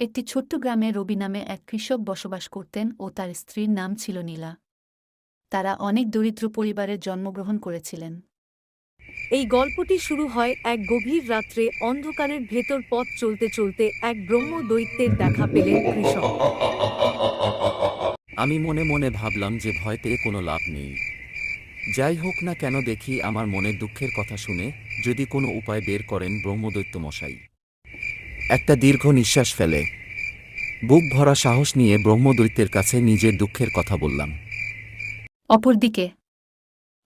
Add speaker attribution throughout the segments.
Speaker 1: একটি ছোট্ট গ্রামে রবি নামে এক কৃষক বসবাস করতেন ও তার স্ত্রীর নাম ছিল নীলা। তারা অনেক দরিদ্র পরিবারে জন্মগ্রহণ করেছিলেন।
Speaker 2: এই গল্পটি শুরু হয় এক গভীর রাত্রে অন্ধকারের ভেতর পথ চলতে চলতে এক ব্রহ্ম দৈত্যের দেখা পেলেন কৃষক।
Speaker 3: আমি মনে মনে ভাবলাম যে ভয় পেয়ে কোনো লাভ নেই। যাই হোক না কেন দেখি আমার মনের দুঃখের কথা শুনে যদি কোনো উপায় বের করেন ব্রহ্মদৈত্য মশাই। একটা দীর্ঘ নিঃশ্বাস ফেলে। বুক ভরা সাহস নিয়ে ব্রহ্মদৈত্যের কাছে নিজের দুঃখের কথা বললাম।
Speaker 1: অপরদিকে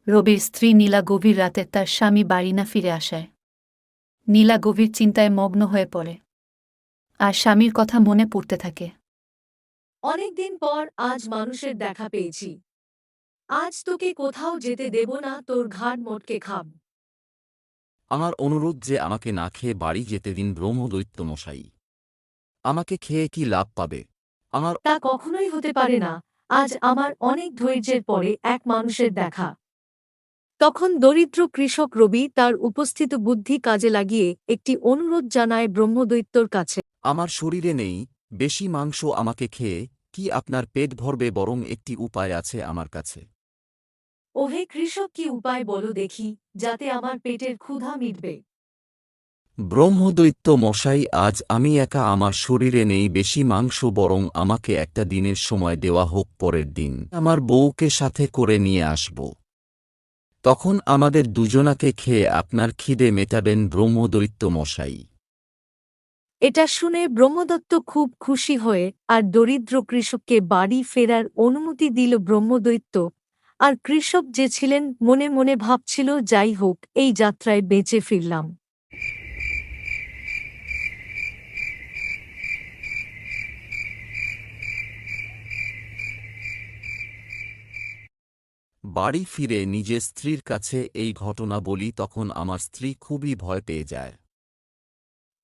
Speaker 1: রবির স্ত্রী নীলা গভীর রাতে তার স্বামী বাড়ি না ফিরে আসায়। নীলা গভীর চিন্তায় মগ্ন হয়ে পড়ে। আর স্বামীর কথা মনে পড়তে থাকে।
Speaker 2: অনেকদিন পর আজ মানুষের দেখা পেয়েছি। আজ তোকে কোথাও যেতে দেব না তোর ঘাড় মোটকে খাব।
Speaker 3: আমার অনুরোধ যে আমাকে না খেয়ে বাড়ি যেতে দিন ব্রহ্মদৈত্য মশাই আমাকে খেয়ে কি লাভ পাবে? আমার
Speaker 2: তা কখনোই হতে পারে না। আজ আমার অনেক ধৈর্যের পরে এক মানুষের দেখা। তখন দরিদ্র কৃষক রবি তার উপস্থিত বুদ্ধি কাজে লাগিয়ে একটি অনুরোধ জানায় ব্রহ্মদৈত্যর কাছে।
Speaker 3: আমার শরীরে নেই বেশি মাংস আমাকে খেয়ে কি আপনার পেট ভরবে বরং একটি উপায় আছে আমার কাছে।
Speaker 2: ওহে কৃষক কি উপায় বলো দেখি যাতে আমার পেটের ক্ষুধা মিটবে।
Speaker 3: ব্রহ্মদৈত্য মশাই আজ আমি একা আমার শরীরে নেই বেশি মাংস বরং আমাকে একটা দিনের সময় দেওয়া হোক পরের দিন। আমার বউকে সাথে করে নিয়ে আসব। তখন আমাদের দুজনাকে খেয়ে আপনার খিদে মেটাবেন ব্রহ্মদৈত্য মশাই।
Speaker 2: এটা শুনে ব্রহ্মদত্ত খুব খুশি হয়ে আর দরিদ্র কৃষককে বাড়ি ফেরার অনুমতি দিল ব্রহ্মদৈত্য। আর কৃষক যে ছিলেন মনে মনে ভাবছিল, যাই হোক, এই যাত্রায় বেঁচে ফিরলাম।
Speaker 3: বাড়ি ফিরে নিজের স্ত্রীর কাছে এই ঘটনা বলি, তখন আমার স্ত্রী খুবই ভয় পেয়ে যায়।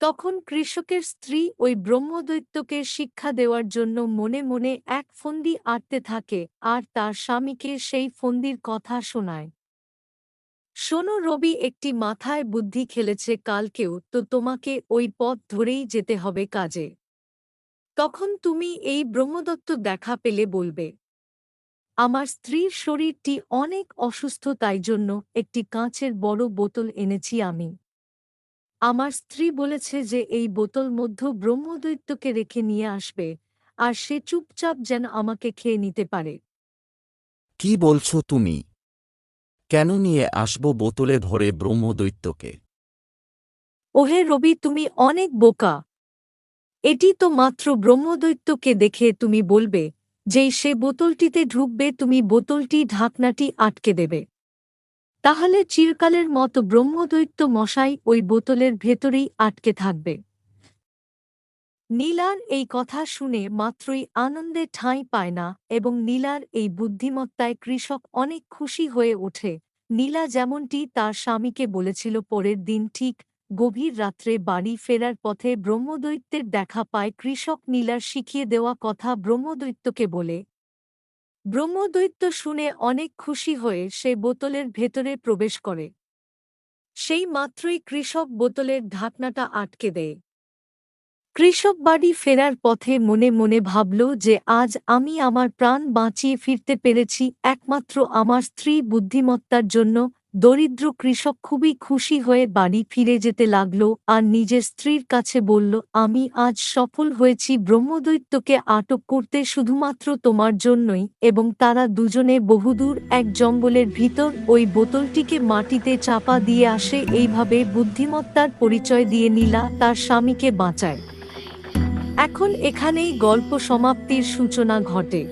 Speaker 2: তখন কৃষকের স্ত্রী ওই ব্রহ্মদৈত্যকে শিক্ষা দেওয়ার জন্য মনে মনে এক ফন্দি আঁটতে থাকে আর তার স্বামীকে সেই ফন্দির কথা শোনায়। শোনো রবি, একটি মাথায় বুদ্ধি খেলেছে কালকেও, তো তোমাকে ওই পথ ধরেই যেতে হবে কাজে। তখন তুমি এই ব্রহ্মদত্ত দেখা পেলে বলবে, আমার স্ত্রীর শরীরটি অনেক অসুস্থ, তাই জন্য একটি কাঁচের বড় বোতল এনেছি আমি। আমার স্ত্রী বলেছে যে এই বোতল মধ্য ব্রহ্মদৈত্যকে রেখে নিয়ে আসবে আর সে চুপচাপ যেন আমাকে খেয়ে নিতে পারে।
Speaker 3: কি বলছো তুমি? কেন নিয়ে আসব বোতলে ভরে ব্রহ্মদৈত্যকে?
Speaker 2: ওহে রবি তুমি অনেক বোকা। এটি তো মাত্র ব্রহ্মদৈত্যকে দেখে তুমি বলবে যেই সে বোতলটিতে ঢুকবে তুমি বোতলটি ঢাকনাটি আটকে দেবে। তাহলে চিরকালের মতো ব্রহ্মদৈত্য মশাই ওই বোতলের ভেতরেই আটকে থাকবে। নীলার এই কথা শুনে মাত্রই আনন্দে ঠাঁই পায় না এবং নীলার এই বুদ্ধিমত্তায় কৃষক অনেক খুশি হয়ে ওঠে। নীলা যেমনটি তার স্বামীকে বলেছিল পরের দিন ঠিক গভীর রাত্রে বাড়ি ফেরার পথে ব্রহ্মদৈত্যের দেখা পায় কৃষক নীলার শিখিয়ে দেওয়া কথা ব্রহ্মদৈত্যকে বলে ব্রহ্মদৈত্য শুনে অনেক খুশি হয়ে সে বোতলের ভেতরে প্রবেশ করে। সেই মাত্রই কৃষক বোতলের ঢাকনাটা আটকে দেয়। কৃষক বাড়ি ফেরার পথে মনে মনে ভাবল যে আজ আমি আমার প্রাণ বাঁচিয়ে ফিরতে পেরেছি একমাত্র আমার স্ত্রী বুদ্ধিমত্তার জন্য দরিদ্র কৃষক খুবই খুশি হয়ে বাড়ি ফিরে যেতে লাগল, আর নিজের স্ত্রীর কাছে বলল, আমি আজ সফল হয়েছি, ব্রহ্মদৈত্যকে আটক করতে শুধুমাত্র তোমার জন্যই, এবং তারা দুজনে বহুদূর এক জঙ্গলের ভিতর ওই বোতলটিকে মাটিতে চাপা দিয়ে আসে, এইভাবে বুদ্ধিমত্তার পরিচয় দিয়ে নীলা তার স্বামীকে বাঁচায়। এখন এখানেই গল্প সমাপ্তির সূচনা ঘটে।